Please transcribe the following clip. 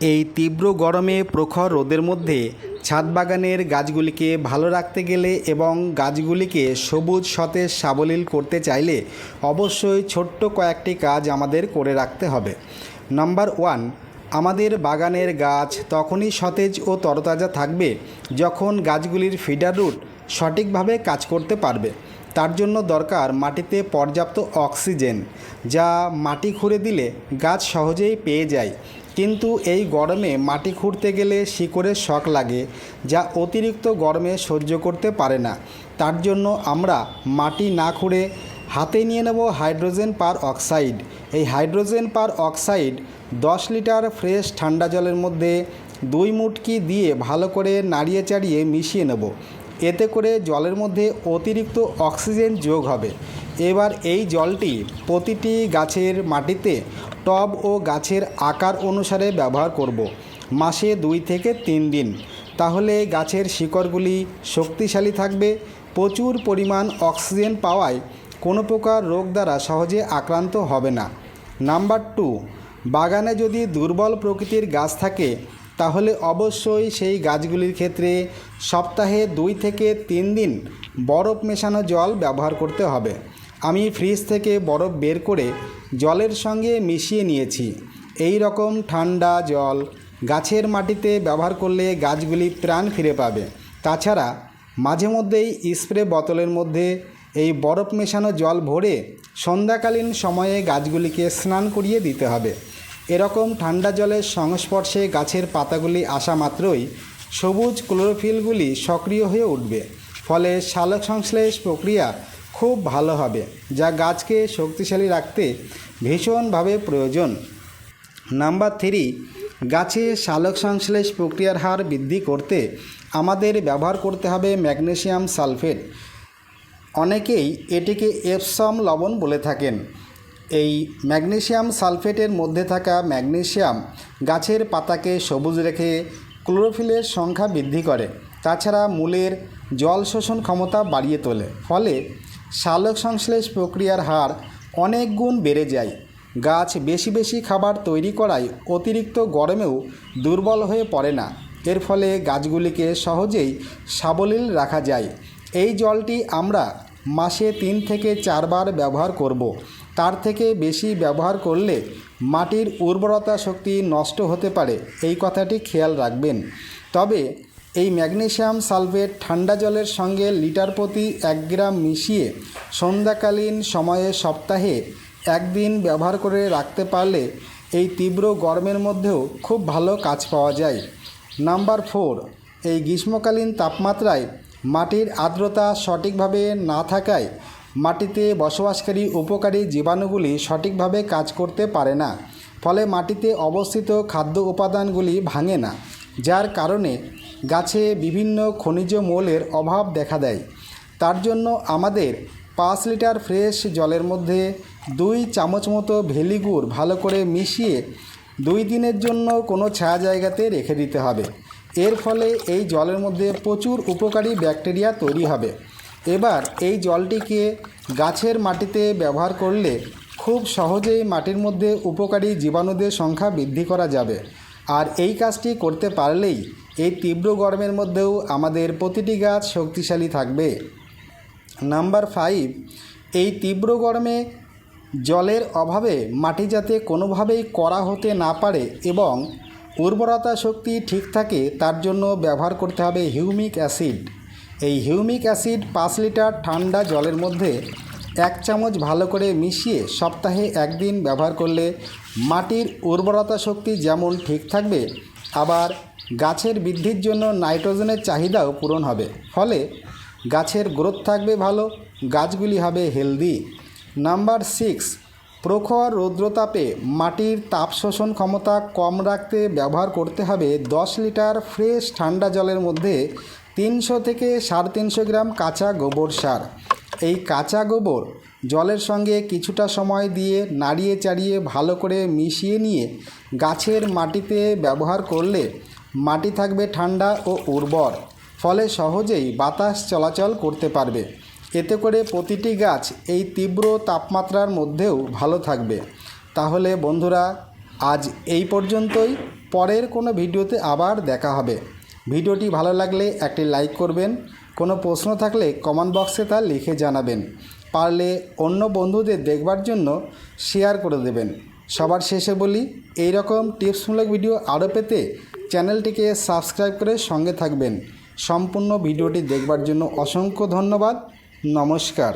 এই তীব্র গরমে প্রখর রোদের মধ্যে ছাদ বাগানের গাছগুলিকে ভালো রাখতে গেলে এবং গাছগুলিকে সবুজ, সতেজ, সাবলীল করতে চাইলে অবশ্যই ছোট্ট কয়েকটি কাজ আমাদের করে রাখতে হবে। নাম্বার ওয়ান, আমাদের বাগানের গাছ তখনই সতেজ ও তরতাজা থাকবে যখন গাছগুলির ফিডার রুট সঠিকভাবে কাজ করতে পারবে। তার জন্য দরকার মাটিতে পর্যাপ্ত অক্সিজেন, যা মাটি খুঁড়ে দিলে গাছ সহজেই পেয়ে যায়। কিন্তু এই গরমে মাটি খুঁড়তে গেলে শিকড়ের শক লাগে, যা অতিরিক্ত গরমে সহ্য করতে পারে না। তার জন্য আমরা মাটি না খুঁড়ে হাতে নিয়ে নেব হাইড্রোজেন পার অক্সাইড। এই হাইড্রোজেন পার অক্সাইড দশ লিটার ফ্রেশ ঠান্ডা জলের মধ্যে দুই মুটকি দিয়ে ভালো করে নাড়িয়ে চাড়িয়ে মিশিয়ে নেব। এতে করে জলের মধ্যে অতিরিক্ত অক্সিজেন যোগ হবে। এবার এই জলটি প্রতিটি গাছের মাটিতে, টব ও গাছের আকার অনুসারে ব্যবহার করব। মাসে দুই থেকে তিন দিন। তাহলে গাছের শিকড়গুলি শক্তিশালী থাকবে, প্রচুর পরিমাণ অক্সিজেন পাওয়ায় কোনো প্রকার রোগ দ্বারা সহজে আক্রান্ত হবে না। নাম্বার টু, বাগানে যদি দুর্বল প্রকৃতির গাছ থাকে, তাহলে অবশ্যই সেই গাছগুলির ক্ষেত্রে সপ্তাহে দুই থেকে তিন দিন বরফ মেশানো জল ব্যবহার করতে হবে। আমি ফ্রিজ থেকে বরফ বের করে জলের সঙ্গে মিশিয়ে নিয়েছি। এই রকম ঠান্ডা জল গাছের মাটিতে ব্যবহার করলে গাছগুলি প্রাণ ফিরে পাবে। তাছাড়া মাঝে মধ্যেই স্প্রে বোতলের মধ্যে এই বরফ মেশানো জল ভরে সন্ধ্যাকালীন সময়ে গাছগুলিকে স্নান করিয়ে দিতে হবে। এরকম ঠান্ডা জলের সংস্পর্শে গাছের পাতাগুলি আসা মাত্রই সবুজ ক্লোরোফিলগুলি সক্রিয় হয়ে উঠবে। ফলে সালোক সংশ্লেষ প্রক্রিয়া খুব ভালো হবে, যা গাছকে শক্তিশালী রাখতে ভীষণভাবে প্রয়োজন। নাম্বার থ্রি, গাছে সালোক সংশ্লেষ প্রক্রিয়ার হার বৃদ্ধি করতে আমাদের ব্যবহার করতে হবে ম্যাগনেসিয়াম সালফেট। অনেকেই এটিকে এপসম লবণ বলে থাকেন। এই ম্যাগনেসিয়াম সালফেটের মধ্যে থাকা ম্যাগনেসিয়াম গাছের পাতাকে সবুজ রেখে ক্লোরোফিলের সংখ্যা বৃদ্ধি করে, তাছাড়া মূলের জল শোষণ ক্ষমতা বাড়িয়ে তোলে। ফলে সালোক সংশ্লেষ প্রক্রিয়ার হার অনেক গুণ বেড়ে যায়। গাছ বেশি বেশি খাবার তৈরি করায় অতিরিক্ত গরমেও দুর্বল হয়ে পড়ে না। এর ফলে গাছগুলিকে সহজেই সাবলীল রাখা যায়। এই জলটি আমরা মাসে তিন থেকে চারবার ব্যবহার করব। তার থেকে বেশি ব্যবহার করলে মাটির উর্বরতা শক্তি নষ্ট হতে পারে। এই কথাটি খেয়াল রাখবেন। তবে এই ম্যাগনেশিয়াম সালফেট ঠান্ডা জলের সঙ্গে লিটার প্রতি এক গ্রাম মিশিয়ে সন্ধ্যাকালীন সময়ে সপ্তাহে একদিন ব্যবহার করে রাখতে পারলে এই তীব্র গরমের মধ্যেও খুব ভালো কাজ পাওয়া যায়। নাম্বার ফোর, এই গ্রীষ্মকালীন তাপমাত্রায় মাটির আর্দ্রতা সঠিকভাবে না থাকায় মাটিতে বসবাসকারী উপকারী জীবাণুগুলি সঠিকভাবে কাজ করতে পারে না, ফলে মাটিতে অবস্থিত খাদ্য উপাদানগুলি ভাঙে না, যার কারণে গাছে বিভিন্ন খনিজ মৌলের অভাব দেখা দেয়। তার জন্য আমাদের পাঁচ লিটার ফ্রেশ জলের মধ্যে দুই চামচ মতো ভেলিগুড় ভালো করে মিশিয়ে দুই দিনের জন্য কোনো ছায়া জায়গাতে রেখে দিতে হবে। এর ফলে এই জলের মধ্যে প্রচুর উপকারী ব্যাকটেরিয়া তৈরি হবে। এবার এই জলটিকে গাছের মাটিতে ব্যবহার করলে খুব সহজেই মাটির মধ্যে উপকারী জীবাণুদের সংখ্যা বৃদ্ধি করা যাবে। আর এই কাজটি করতে পারলেই এই তীব্র গরমের মধ্যেও আমাদের প্রতিটি গাছ শক্তিশালী থাকবে। নাম্বার ফাইভ, এই তীব্র গরমে জলের অভাবে মাটি যাতে কোনোভাবেই করা হতে না পারে এবং উর্বরতা শক্তি ঠিক থাকে, তার জন্য ব্যবহার করতে হবে হিউমিক অ্যাসিড। এই হিউমিক অ্যাসিড পাঁচ লিটার ঠান্ডা জলের মধ্যে এক চামচ ভালো করে মিশিয়ে সপ্তাহে একদিন ব্যবহার করলে মাটির উর্বরতা শক্তি যেমন ঠিক থাকবে আবার গাছের বৃদ্ধির জন্য নাইট্রোজেনের চাহিদাও পূরণ হবে। ফলে গাছের গ্রোথ থাকবে ভালো, গাছগুলি হবে হেলদি। নাম্বার সিক্স, প্রখর রৌদ্রতাপে মাটির তাপ শোষণ ক্ষমতা কম রাখতে ব্যবহার করতে হবে দশ লিটার ফ্রেশ ঠান্ডা জলের মধ্যে তিনশো থেকে সাড়ে তিনশো গ্রাম কাঁচা গোবর সার। এই কাঁচা গোবর জলের সঙ্গে কিছুটা সময় দিয়ে নাড়িয়ে চাড়িয়ে ভালো করে মিশিয়ে নিয়ে গাছের মাটিতে ব্যবহার করলে মাটি থাকবে ঠান্ডা ও উর্বর, ফলে সহজেই বাতাস চলাচল করতে পারবে। এতে করে প্রতিটি গাছ এই তীব্র তাপমাত্রার মধ্যেও ভালো থাকবে। তাহলে বন্ধুরা, আজ এই পর্যন্তই। পরের কোনো ভিডিওতে আবার দেখা হবে। ভিডিওটি ভালো লাগলে একটি লাইক করবেন। কোনো প্রশ্ন থাকলে কমেন্ট বক্সে তা লিখে জানাবেন। পারলে অন্য বন্ধুদের দেখবার জন্য শেয়ার করে দেবেন। সবার শেষে বলি এই রকম টিপসমূলক ভিডিও আরও পেতে চ্যানেলটিকে সাবস্ক্রাইব করে সঙ্গে থাকবেন। সম্পূর্ণ ভিডিওটি দেখবার জন্য অসংখ্য ধন্যবাদ। নমস্কার।